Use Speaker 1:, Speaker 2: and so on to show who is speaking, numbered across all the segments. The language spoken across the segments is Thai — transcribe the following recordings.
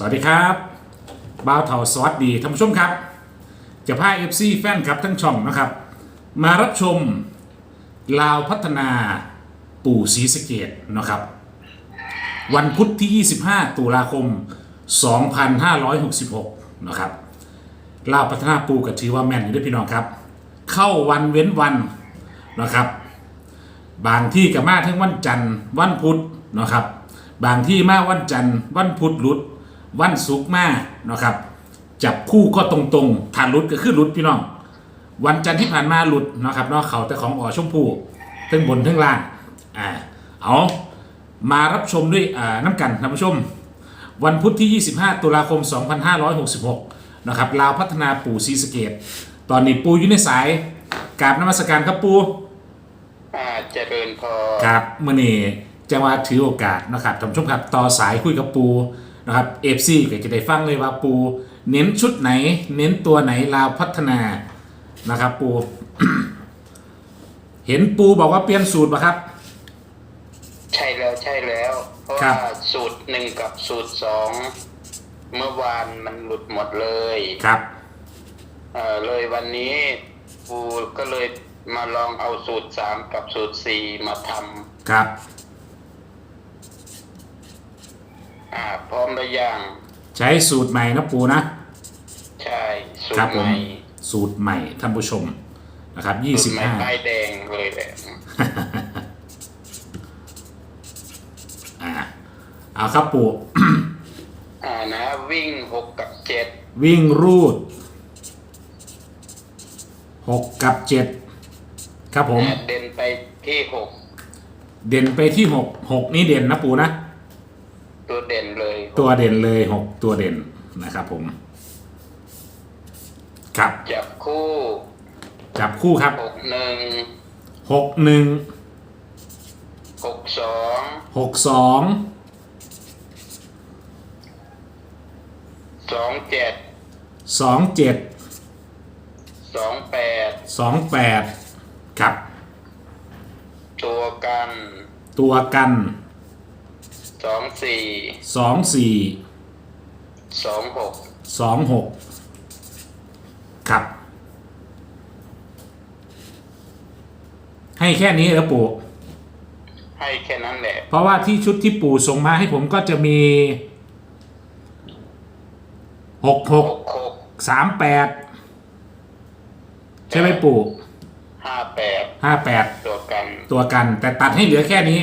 Speaker 1: สวัสดีครับบ่าวเถาสวัสดีท่านผู้ชมครับ จะพาเอฟซีแฟนครับทั้งช่องนะครับ มารับชมลาวพัฒนาปู่ศรีสเกดนะครับ วันพุธที่ 25 ตุลาคม 2566 นะครับลาวพัฒนาปูก็ถือว่าแม่นอยู่ด้วยพี่น้องครับ เข้าวันเว้นวันนะครับ บางที่กับมาทั้งวันจันทร์วันพุธนะครับ บางที่มาวันจันทร์วันพุธหลุด วันศุกร์มานะครับ จับคู่ก็ตรงๆถ้าหลุดก็คือหลุดพี่น้อง วันจันทร์ที่ผ่านมาหลุดนะครับเนาะเขาแต่ของอ๋อชมพูทั้งบนทั้งล่างอ่าเอามารับชมด้วยอ่าน้ำกันท่านผู้ชม วันพุธที่ 25 ตุลาคม 2566 นะครับลาวพัฒนาปู่ศรีสะเกดตอนนี้ปูอยู่ในสายกราบนมัสการครับปู
Speaker 2: อ่าเจริญพอ
Speaker 1: ครับมื่อนี้จะมาถือโอกาสนะครับท่านผู้ชมครับต่อสายคุยกับปู นะครับเอฟซีก็จะได้ฟังเลยว่าปูเน้นชุดไหน เน้นตัวไหนลาวพัฒนานะครับ ปู เห็นปูบอกว่าเปลี่ยนสูตรป่ะครับ
Speaker 2: ใช่แล้วใช่แล้วเพราะ
Speaker 1: ครั
Speaker 2: ว่า
Speaker 1: บ
Speaker 2: สูตรหนึ่งกับสูตรสองเมื่อวานมันหลุดหมดเลย
Speaker 1: ครับ
Speaker 2: เอ่อเลยวันนี้ปูก็เลยมาลองเอาสูตรสามกับสูตรสี่มาท
Speaker 1: ครับำ
Speaker 2: อ่าพร้อมหรือยัง
Speaker 1: ใช้สูตรใหม่นะปูนะ
Speaker 2: ใช่ สู
Speaker 1: ครั
Speaker 2: ต
Speaker 1: บ
Speaker 2: ร
Speaker 1: ผ
Speaker 2: ให
Speaker 1: ม
Speaker 2: ม่
Speaker 1: สูตรใหม่ท่านผู้ชมนะครับ
Speaker 2: สูตรใหม่ป้าย
Speaker 1: 25
Speaker 2: แดงเลยแหละ
Speaker 1: อ่าเอาครับปู
Speaker 2: อ่านะวิ่งหกกับเจ็ด
Speaker 1: วิ่งรูดหกกับเจ็ดครับผม
Speaker 2: อ่าเด่นไปที่หก
Speaker 1: เด่นไปที่หกหกนี่เด่นนะปูนะ
Speaker 2: ตัวเด่นเลย
Speaker 1: ตัวเด่นเลยหกตัวเด่นนะครับผม ครับ
Speaker 2: จับคู่
Speaker 1: จับคู่ครับ
Speaker 2: หกหนึ่ง
Speaker 1: หกหนึ่ง
Speaker 2: หกสอง
Speaker 1: หกสอง
Speaker 2: สองเจ็ด
Speaker 1: สองเจ็ด
Speaker 2: สองแปด
Speaker 1: สองแปดครับ
Speaker 2: ตัวกัน
Speaker 1: ตัวกัน
Speaker 2: สองสี่
Speaker 1: สองสี่
Speaker 2: สองหก
Speaker 1: สองหกครับ ให้แค่นี้เหรอปู่
Speaker 2: ให้แค่นั้นแหละ
Speaker 1: เพราะว่าที่ชุดที่ปู่ส่งมาให้ผมก็จะมีหกห
Speaker 2: ห
Speaker 1: ก
Speaker 2: กหก
Speaker 1: สามแปดใช่ไหมปู่
Speaker 2: ห้าแปด
Speaker 1: ห้าแปด
Speaker 2: ตัวกัน
Speaker 1: ตัวกัน แต่ตัดให้เหลือแค่นี้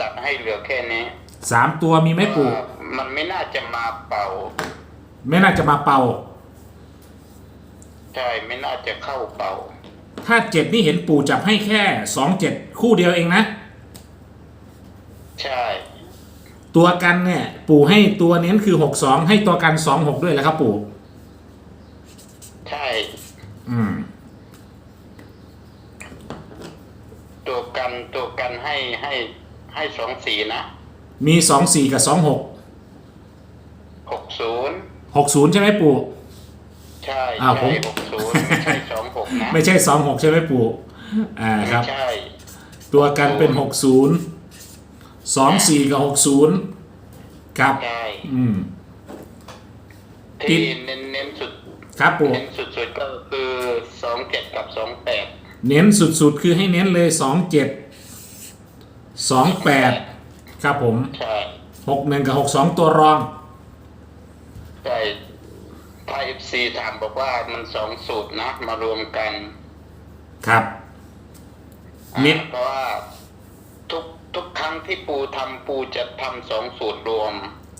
Speaker 2: ตัดให้เหลือแค่นี้
Speaker 1: สามตัวมีไหมปู่
Speaker 2: ว่ามันไม่น่าจะมาเป่า
Speaker 1: ไม่น่าจะมาเป่า
Speaker 2: ใช่ ไม่น่าจะเข้าเป่า
Speaker 1: ถ้าเจ็ดนี่เห็นปู่จับให้แค่สองเจ็ดคู่เดียวเองนะ
Speaker 2: ใช่
Speaker 1: ตัวกันเนี่ย ปู่ให้ตัวเน้นคือหกสองให้ตัวกันสองหกด้วยแล้วครับปู่
Speaker 2: ใช่
Speaker 1: อืม
Speaker 2: ตัวกันตัวกันให้ให้ ให้สองสี่นะ
Speaker 1: มีสองสี่กับสองหก
Speaker 2: หกศูนย์
Speaker 1: หกศูนย์ใช่ไหมปู่
Speaker 2: ใช่
Speaker 1: อ้าวผ
Speaker 2: ใช่
Speaker 1: ม
Speaker 2: หกศูนย์ไม่ใช่สองหกนะ
Speaker 1: ไม่ใช่สองหกใช่ไหมปู่อ่าครับ
Speaker 2: ไม่ใช่
Speaker 1: ตัวกันเป็นหกศูนย์สองสี่กับหกศูนย์ครับ
Speaker 2: ใช่
Speaker 1: อืม
Speaker 2: ที่เน้นเน้นสุด
Speaker 1: ครับปู่
Speaker 2: เน้นสุดๆก็คือสองเจ็ดกับสองแปด
Speaker 1: เน้นสุดๆ คือให้เน้นเลยสองเจ็ด สองแปดครับผม
Speaker 2: ใช่
Speaker 1: หกหนึ่งกับหกสองตัวรอง
Speaker 2: ใช่ถ้าเอฟซีถามบอกว่ามันสองสูตรนะมารวมกัน
Speaker 1: ครับ
Speaker 2: อ่า
Speaker 1: นิด
Speaker 2: เพราะว่าทุกทุกครั้งที่ปูทำปูจะทำสองสูตรรวม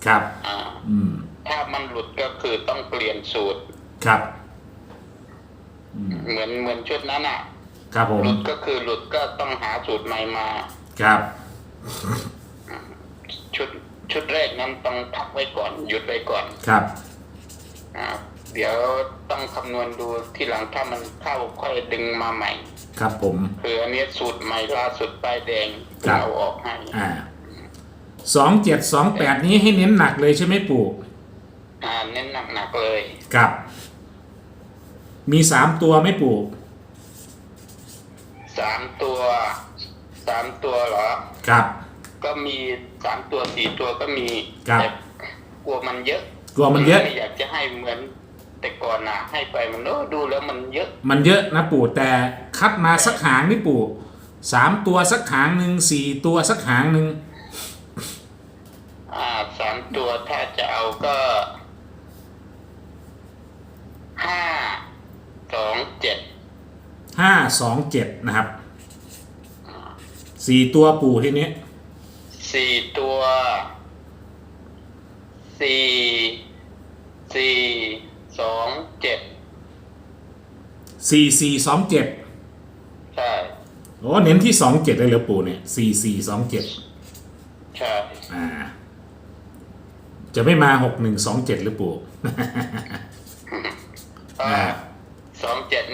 Speaker 1: ครับ
Speaker 2: อ่า
Speaker 1: อืม
Speaker 2: ถ้ามันหลุดก็คือต้องเปลี่ยนสูตร
Speaker 1: ครับ
Speaker 2: เหมือนเหมือนชุดนั้นอะ
Speaker 1: ครับผม
Speaker 2: หลุดก็คือหลุดก็ต้องหาสูตรใหม่มา
Speaker 1: ครับ
Speaker 2: ชุดชุดแรกนั้นต้องพักไว้ก่อน หยุดไว้ก่อน
Speaker 1: ครับ
Speaker 2: อ่าเดี๋ยวต้องคำนวณดูที่หลังถ้ามันเข้าค่อยดึงมาใหม่
Speaker 1: ครับผม
Speaker 2: คืออันนี้สูตรใหม่ล่าสุดป้ายแดง
Speaker 1: ครับ
Speaker 2: เอาออกให้
Speaker 1: อ่าสองเจ็ดสองแปดนี้ให้เน้นหนักเลยใช่ไหมปู่
Speaker 2: อ่าเน้นหนักๆเลย
Speaker 1: ครับ มีสามตัวไหมปู่
Speaker 2: สามตัว สามตัวเหรอ
Speaker 1: ครับ
Speaker 2: ก็มีสามตัวสี่ตัวก็มี
Speaker 1: ครับ
Speaker 2: แต่กลัวมันเยอะ
Speaker 1: กลัวมันเยอะ
Speaker 2: ไม่อยากจะให้เหมือนแต่ก่อนนะให้ไปมันโอ้ดูแล้วมันเยอะ
Speaker 1: มันเยอะนะปู่แต่คัดมาสักหางนี่ปู่สามตัวสักหางหนึ่งสี่ตัวสักหางหนึ่ง
Speaker 2: อ่าสามตัวถ้าจะเอาก็ห้าสองเจ็ด
Speaker 1: ห้าสองเจ็ดนะครับ สี่ตัวปู่ทีนี้
Speaker 2: สี่ตัวสี่สี่สองเจ็ด
Speaker 1: สี่สี่สองเจ็ด
Speaker 2: ใช่
Speaker 1: โอ้เน้นที่สองเจ็ดเลยเหรอปู่เนี่ยสี่สี่สองเจ็ด
Speaker 2: ใช่
Speaker 1: อ่า จะไม่มาหกหนึ่งสองเจ็ดหรือปู่อ่า
Speaker 2: สอง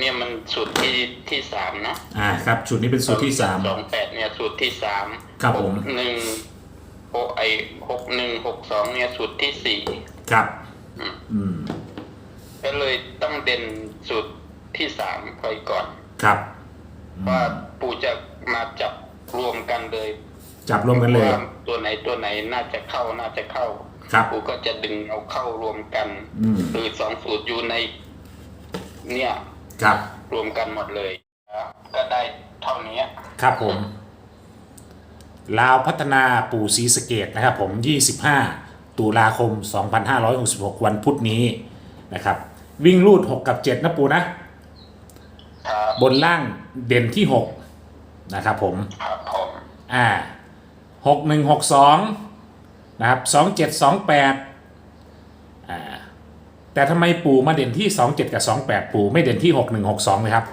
Speaker 2: เจ็ดเนี่ยมันสูตรที่ที่สามนะ
Speaker 1: อ่าครับชุดนี้เป็นสูตรที่สาม
Speaker 2: สองแปดเนี่ยสูตรที่สาม
Speaker 1: ครับผม
Speaker 2: หกหนึ่งหกไอหกหนึ่งหกสองเนี่ยสูตรที่สี่
Speaker 1: ครับ อืม
Speaker 2: ก็เลยต้องเด่นสูตรที่สามไปก่อน
Speaker 1: ครับ
Speaker 2: ว่าปู่จะมาจับรวมกันเลย
Speaker 1: จับรวมกันเลย
Speaker 2: ว่าตัวไหนตัวไหนน่าจะเข้าน่าจะเข้า
Speaker 1: ครับ
Speaker 2: ปู่ก็จะดึงเอาเข้ารวมกัน
Speaker 1: อืม
Speaker 2: คือสองสูตรอยู่ใน เนี่ย
Speaker 1: ครับ
Speaker 2: รวมกันหมดเลยก็ได้เท่านี้
Speaker 1: ครับผม ลาวพัฒนาปู่ศรีสเกตนะครับผม 25 ตุลาคม 2566 วันพุธนี้นะครับ วิ่งรูด 6 กับ 7 นะปูนะ
Speaker 2: บ
Speaker 1: นล่างเด่นที่ 6 นะครับผม
Speaker 2: ครับผม
Speaker 1: อ่า 6162 นะครับ 2728 แต่ทำไมปู่มาเด่นที่สองเจ็ดกับสองแปดปู่ไม่เด่นที่หกหนึ่งหกสองเลยครับ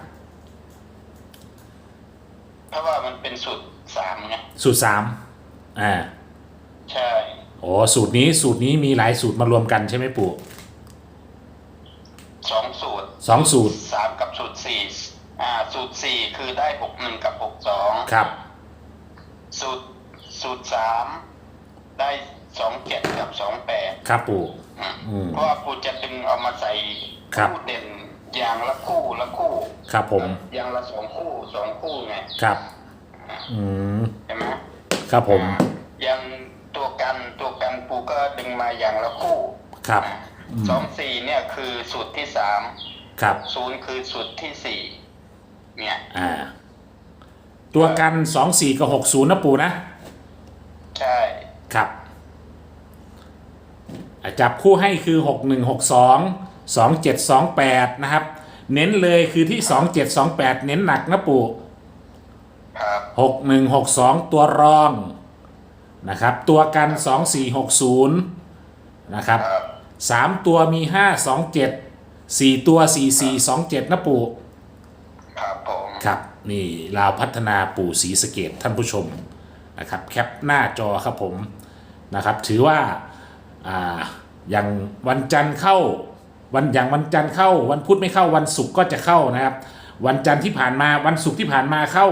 Speaker 2: เพราะว่ามันเป็นสูตรสามไง
Speaker 1: สูตรสามอ่า
Speaker 2: ใช่
Speaker 1: โอ้สูตรนี้สูตรนี้มีหลายสูตรมารวมกันใช่ไหมปู่
Speaker 2: สองสูตร
Speaker 1: สองสูตร
Speaker 2: สามกับสูตรสี่อ่า สูตรสี่คือได้หกหนึ่งกับหกสอง
Speaker 1: ครับ
Speaker 2: สูตรสูตรสามได้ สองเจ็ดกับสองแปด
Speaker 1: ครับปู่ อืม
Speaker 2: เพราะว่าปู่จะดึงเอามาใส่
Speaker 1: ครับ
Speaker 2: คู่เด่นอย่างละคู่ละคู่
Speaker 1: ครับผม
Speaker 2: อย่างละสองคู่สองคู่ไง
Speaker 1: ครับ อืม
Speaker 2: ใช่ไหม
Speaker 1: ครับผม
Speaker 2: อ่าอย่างตัวกันตัวกันปู่ก็ดึงมาอย่างละคู่
Speaker 1: ครับ
Speaker 2: อ่าสองสี่เนี่ยคือสูตรที่สาม
Speaker 1: ครับ
Speaker 2: ศูนย์คือสูตรที่สี่เนี่ย
Speaker 1: อ่า ตัวกันสองสี่กับหกศูนย์นะปู่นะ
Speaker 2: ใช่
Speaker 1: ครับอะ จับคู่ให้คือ 6 1 6 2 2 7 2 8 นะครับ เน้นเลยคือที่ 2 7 2 8 เน้นหนักนะปู่
Speaker 2: ครับ
Speaker 1: 6 1 6 2 ตัวรองนะครับ ตัวกัน 2 4 6 0 นะครับ
Speaker 2: ครับ
Speaker 1: 3 ตัวมี 5 2 7 4 ตัว 4 4 2 7 นะปู่
Speaker 2: ครับผม
Speaker 1: ครับนี่ลาวพัฒนาปู่ศรีสะเกดท่านผู้ชมนะครับ แคปหน้าจอครับผมนะครับ ถือว่า อ่าอย่างวันจันทร์เข้าวันอย่างวันจันทร์เข้า วันพุธไม่เข้าวันศุกร์ก็จะเข้านะครับ วันจันทร์ที่ผ่านมาวันศุกร์ที่ผ่านมาเข้า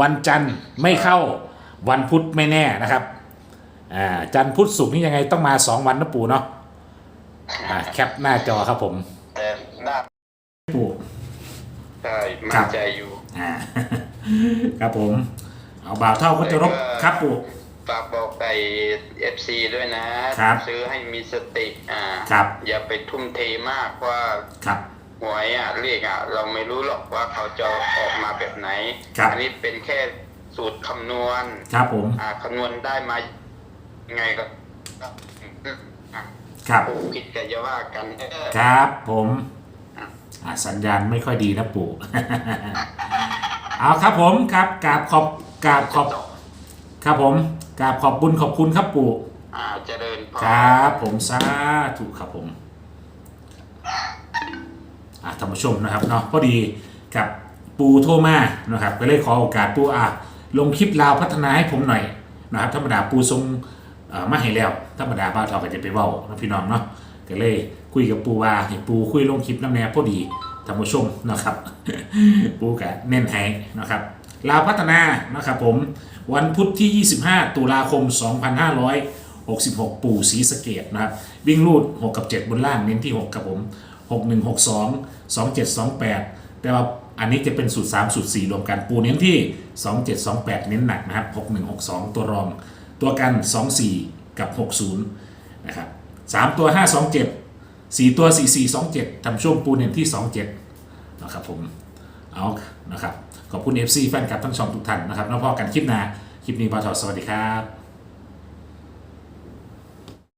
Speaker 1: วันจันทร์ไม่เข้า วันพุธไม่แน่นะครับอ่าจันทร์พุธศุกร์นี่ยังไงต้องมาสองวันนะปู่เนาะอ่าแคปหน้าจอครับผม
Speaker 2: แต่หน้า
Speaker 1: ปู่
Speaker 2: ใช่
Speaker 1: ครั
Speaker 2: มั่น
Speaker 1: บ
Speaker 2: ใจอยู่
Speaker 1: อ่าครับผม เอาบ่าวเท่าก็จะรบครับปู่
Speaker 2: ฝากบอกไป เอฟซีด้วยนะ
Speaker 1: ครับ
Speaker 2: ซื้อให้มีสติอ่า
Speaker 1: ครับ
Speaker 2: อย่าไปทุ่มเทมากว่า
Speaker 1: ครับ
Speaker 2: หวยอะเลขอะ เราไม่รู้หรอกว่าเขาจะออกมาแบบไหน
Speaker 1: ครับ
Speaker 2: อันี้เป็นแค่สูตรคำนวณ
Speaker 1: ครับผม
Speaker 2: อ่าคำนวณได้มายังไงก็ก็อะ
Speaker 1: ครับ
Speaker 2: ผู้ผิดก็อย่าว่ากันเออ
Speaker 1: ครับผมอ่าสัญญาณไม่ค่อยดีนะปู่เอาครับผมครับกราบขอบกราบขอบครับผม กราบขอบบุญขอบคุณครับปู่
Speaker 2: อ่าเจริญพร
Speaker 1: ครับผมสาธุครับผมอ่าท่านผู้ชมนะครับเนาะพอดีกับปูโทรมานะครับก็เลยขอโอกาสปูอะลงคลิปลาวพัฒนาให้ผมหน่อยนะครับธรรมดาปูทรงเอ่อมาให้แล้วธรรมดาบ้าวเทาก็จะไปเว้านะพี่น้องเนาะก็เลยคุยกับปูว่าให้ปูคุยลงคลิปน้ำแนวพอดีท่านผู้ชมนะครับ ปูกะเน้นให้นะครับ ลาวพัฒนานะครับผมวันพุธที่ 25 ตุลาคม 2566 ปู่ศรีสะเกดนะครับวิ่งรูด 6 กับ 7 บนล่างเน้นที่ 6 กับผม 6 1 6 2 2 7 2 8 แต่ว่าอันนี้จะเป็นสูตร 3 สูตร 4 รวมกันปูเน้นที่ 2 7 2 8 เน้นหนักนะครับ 6 1 6 2 ตัวรอง ตัวกัน 24 กับ 60 นะครับ 3 ตัว 527 4 ตัว 4427ทำช่วงปูเน้นที่ 27 นะครับผม เอานะครับขอบคุณ FC แฟนคลับทั้งช่องทุกท่านนะครับแล้วพอกันคลิปหน้าคลิปนี้ปาทอสวัสดีครับ